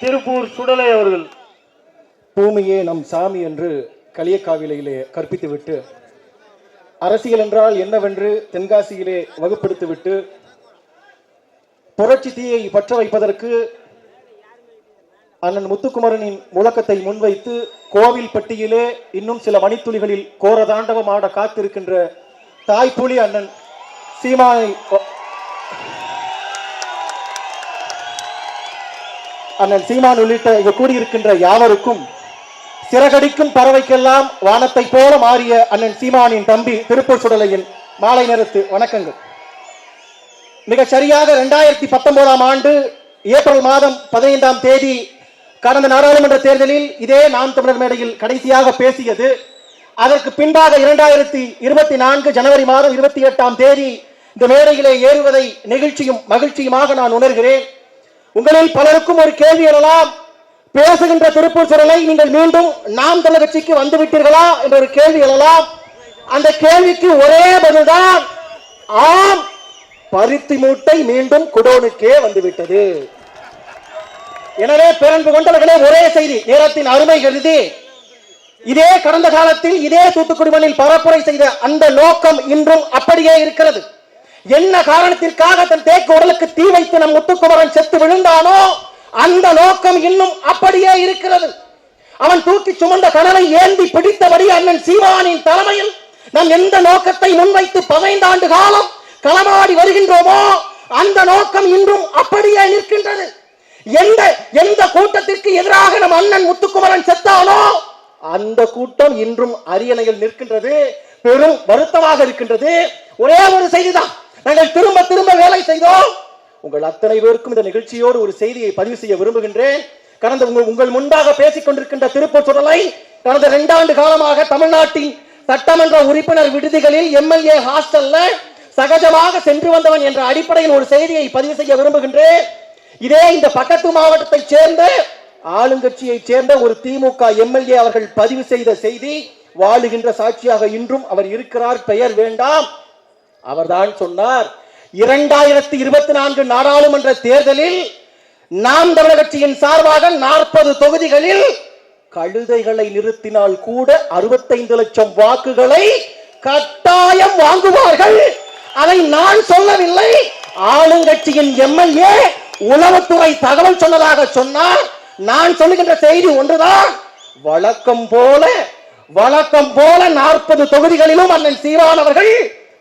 திருப்பூர் சுடலை அவர்கள். பூமியே நம் சாமி என்று களியக்காவிலையிலே கற்பித்துவிட்டு அரசியல் என்றால் என்னவென்று தென்காசியிலே வகுப்படுத்திவிட்டு புரட்சி தீயை பற்ற வைப்பதற்கு அண்ணன் முத்துக்குமரனின் முழக்கத்தை முன்வைத்து கோவில்பட்டியிலே இன்னும் சில மணித்துளிகளில் கோர தாண்டவமாட காத்திருக்கின்ற தாய்ப்புலி அண்ணன் சீமானை அண்ணன் சீமான் உள்ளிட்ட இங்கு கூடியிருக்கின்ற யாவருக்கும் சிறகடிக்கும் பறவைக்கெல்லாம் வானத்தை போல மாறிய அண்ணன் சீமானின் தம்பி திருப்பூர் சுடலையின் மாலை நேரத்து வணக்கங்கள். மிக சரியாக இரண்டாயிரத்தி பத்தொன்பதாம் ஆண்டு ஏப்ரல் மாதம் பதினைந்தாம் தேதி கடந்த நாடாளுமன்ற தேர்தலில் இதே நாம் தமிழர் மேடையில் கடைசியாக பேசியது. அதற்கு பின்பாக இரண்டாயிரத்தி இருபத்தி நான்கு ஜனவரி மாதம் இருபத்தி எட்டாம் தேதி இந்த மேடையிலே ஏறுவதை நெகிழ்ச்சியும் மகிழ்ச்சியுமாக நான் உணர்கிறேன். உங்களில் பலருக்கும் ஒரு கேள்வி எழலாம். பேசுகின்ற திருப்பூர் சுரலை நீங்கள் மீண்டும் நாம் தமிழ் கட்சிக்கு வந்து விட்டீர்களா என்ற ஒரு கேள்வி எழலாம். அந்த கேள்விக்கு ஒரே பதில்தான் ஆம் பருத்தி மூட்டை மீண்டும் குடோனுக்கே வந்துவிட்டது. எனவே பிறந்து கொண்டவர்களே ஒரே செய்தி நேரத்தின் அருமை கருதி இதே கடந்த காலத்தில் இதே தூத்துக்குடி மண்ணில் பரப்புரை செய்த அந்த நோக்கம் இன்றும் அப்படியே இருக்கிறது. என்ன காரணத்திற்காக தன் தேக்க உடலுக்கு தீ வைத்து நம் முத்துக்குமரன் செத்து விழுந்தானோ அந்த நோக்கம் இன்னும் அப்படியே இருக்கிறது. அவன் தூக்கி சுமந்த கணவை ஏந்தி பிடித்தபடி அண்ணன் சீவானின் தலைமையில் நாம் எந்த நோக்கத்தை முன்வைத்து பதினைந்தாண்டு காலம் களமாடி வருகின்றோமோ அந்த நோக்கம் இன்றும் அப்படியே நிற்கின்றது. எந்த எந்த கூட்டத்திற்கு எதிராக நம் அண்ணன் முத்துக்குமரன் செத்தானோ அந்த கூட்டம் இன்றும் அரியணையில் நிற்கின்றது. பெரும் வருத்தமாக இருக்கின்றது. ஒரே ஒரு செய்திதான். நாங்கள் திரும்ப திரும்ப வேலை செய்தோம். உங்கள் அத்தனை பேருக்கும் இந்த நிகழ்ச்சியோடு ஒரு செய்தியை பதிவு செய்ய விரும்புகின்றேன். கடந்த உங்கள் உங்கள் முன்பாக பேசிக் கொண்டிருக்கின்ற திருப்பூர் சுடலை கடந்த இரண்டாண்டு காலமாக தமிழ்நாட்டின் சட்டமன்ற உறுப்பினர் விடுதிகளில் எம்எல்ஏ ஹாஸ்டல்ல சகஜமாக சென்று வந்தவன் என்ற அடிப்படையில் ஒரு செய்தியை பதிவு செய்ய விரும்புகின்றேன். இதே இந்த பக்கத்து மாவட்டத்தை சேர்ந்த ஆளுங்கட்சியைச் சேர்ந்த ஒரு திமுக எம்எல்ஏ அவர்கள் பதிவு செய்த செய்தி வாழுகின்ற சாட்சியாக இன்றும் அவர் இருக்கிறார். பெயர் வேண்டாம். அவர்தான் சொன்னார். இரண்டாயிரத்தி இருபத்தி நான்கு நாடாளுமன்ற தேர்தலில் நாம் தமிழர் கட்சியின் சார்பாக நாற்பது தொகுதிகளில் கழுதைகளை நிறுத்தினால் கூட அறுபத்தைந்து லட்சம் வாக்குகளை கட்டாயம் வாங்குவார்கள். அதை நான் சொல்லவில்லை. ஆளுங்கட்சியின் எம்எல்ஏ உளவுத்துறை தகவல் சொன்னதாக சொன்னார். நான் சொல்லுகின்ற செய்தி ஒன்றுதான். வழக்கம் போல வழக்கம் போல நாற்பது தொகுதிகளிலும் அண்ணன் சீவான் அவர்கள்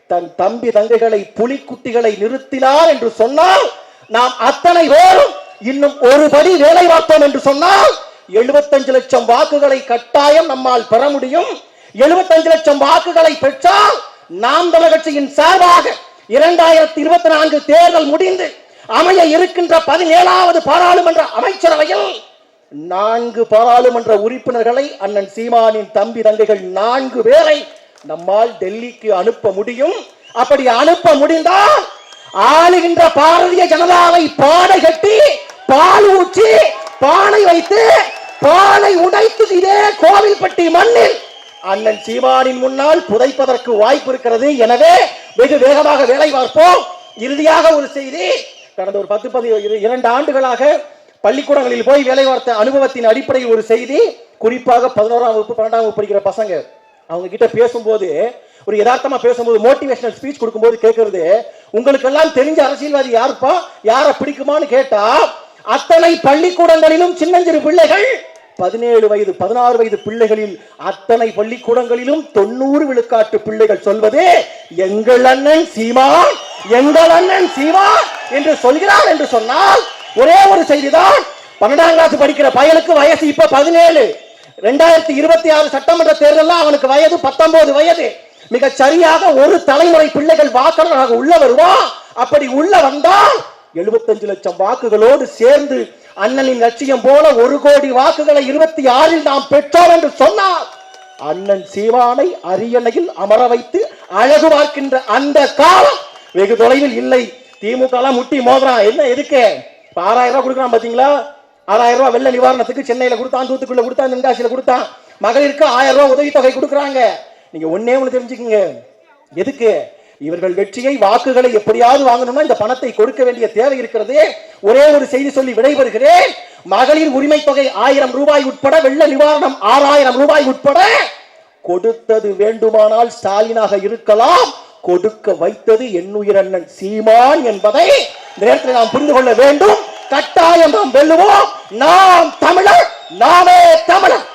தன் தம்பி தங்கைகளை புலிக்குட்டிகளை நிறுத்தினார் என்று சொன்னால் நாம் அத்தனை பேரும் இன்னும் ஒரு படி வேலை பார்த்தோம் என்று சொன்னால் 75 லட்சம் வாக்குகளை கட்டாயம் நம்மால் பெற முடியும். 75 லட்சம் வாக்குகளை பெற்றால் நாம் தமிழர் கட்சியின் சார்பாக இரண்டாயிரத்தி இருபத்தி நான்கு தேர்தல் முடிந்து அமைய இருக்கின்ற பதினேழாவது பாராளுமன்ற அமைச்சரவையில் நான்கு பாராளுமன்ற உறுப்பினர்களை அண்ணன் சீமானின் தம்பி தங்கைகள் நான்கு பேரை நம்மால் டெல்லிக்கு அனுப்ப முடியும். அப்படி அனுப்ப முடிந்தால் ஆளுகின்ற பாரதிய ஜனதாவை பாடை கட்டி பால் ஊற்றி பானை வைத்து பானை உடைத்து இதே கோவில்பட்டி மண்ணில் அண்ணன் சீமானின் முன்னால் புதைப்பதற்கு வாய்ப்பு இருக்கிறது. எனவே வெகு வேகமாக வேலை பார்ப்போம். இறுதியாக ஒரு செய்தி கடந்த ஒரு பத்து பதி இரண்டு ஆண்டுகளாக பள்ளிக்கூடங்களில் போய் வேலை பார்த்த அனுபவத்தின் அடிப்படையில் ஒரு செய்தி. குறிப்பாக பதினோராம் வகுப்பு பன்னெண்டாம் வகுப்பு படிக்கிற பசங்க. அவங்க கிட்ட பேசும்போது ஒரு யதார்த்தமா பேசும்போது மோட்டிவேஷனல் ஸ்பீச் கொடுக்கும்போது கேட்கறது உங்களுக்கு எல்லாம் தெரிஞ்ச அரசியல்வாதி யாருப்பா? யாரை பிடிக்குமான்னு கேட்டா அத்தனை பள்ளிக்கூடங்களிலும் சின்னஞ்சிறு பிள்ளைகள். பதினேழு வயது பதினாறு வயது பிள்ளைகளில் அத்தனை பள்ளிக்கூடங்களிலும் தொண்ணூறு விழுக்காட்டு பிள்ளைகள் சொல்வது எங்கள் அண்ணன் சீமான் எங்கள் அண்ணன் சீமான் என்று சொல்கிறார் என்று சொன்னால் ஒரே ஒரு செய்திதான் பன்னெண்டாம் கிளாஸ் படிக்கிற பயலுக்கு வயசு இப்ப பதினேழு. ரெண்டாயிரத்தி இருபத்தி ஆறு சட்டமன்ற தேர்தலில் அவனுக்கு வயது பத்தொன்பது வயது. மிக சரியாக ஒரு தலைமுறை பிள்ளைகள் வாக்காளராக உள்ள வருவான் அப்படி உள்ள வந்தால் 75 லட்சம் வாக்குகளோடு சேர்ந்து அண்ணனின் லட்சியம் போல ஒரு கோடி வாக்குகளை இருபத்தி ஆறில் நாம் பெற்றோம் என்று சொன்னார். அண்ணன் சீவானை அரியணையில் அமர வைத்து அழகு பார்க்கின்ற அந்த காலம் வெகு தொலைவில் இல்லை. திமுக எல்லாம் முட்டி மோதுறான் என்ன எதுக்கு? ஆறாயிரம் ரூபாய் கொடுக்குறான் பாத்தீங்களா? ஆறாயிரம் ரூபாய் வெள்ள நிவாரணத்துக்கு சென்னையில கொடுத்தான் தூத்துக்குள்ள கொடுத்தான் தென்காசியில் கொடுத்தான். மகளிருக்கு ஆயிரம் ரூபாய் உதவித்தொகை கொடுக்குறாங்க. நீங்க ஒன்னே ஒண்ணு தெரிஞ்சுக்கங்க. எதுக்கு? இவர்கள் வெற்றியை வாக்குகளை எப்படியாவது வாங்கணும்னா இந்த பணத்தை கொடுக்க வேண்டிய தேவை இருக்கிறது. ஒரே ஒரு செய்தி சொல்லி விடைபெறுகிறேன். மகளிர் உரிமை தொகை ஆயிரம் ரூபாய் உட்பட வெள்ள நிவாரணம் ஆறாயிரம் ரூபாய் உட்பட கொடுத்தது வேண்டுமானால் ஸ்டாலினாக இருக்கலாம். கொடுக்க வைத்தது என்னுயிரண்ணன் சீமான் என்பதை இந்த நேரத்தில் நாம் புரிந்து கொள்ள வேண்டும். கட்டாயம் நாம் வெல்லுவோம். நாம் தமிழர் நாமே தமிழர்.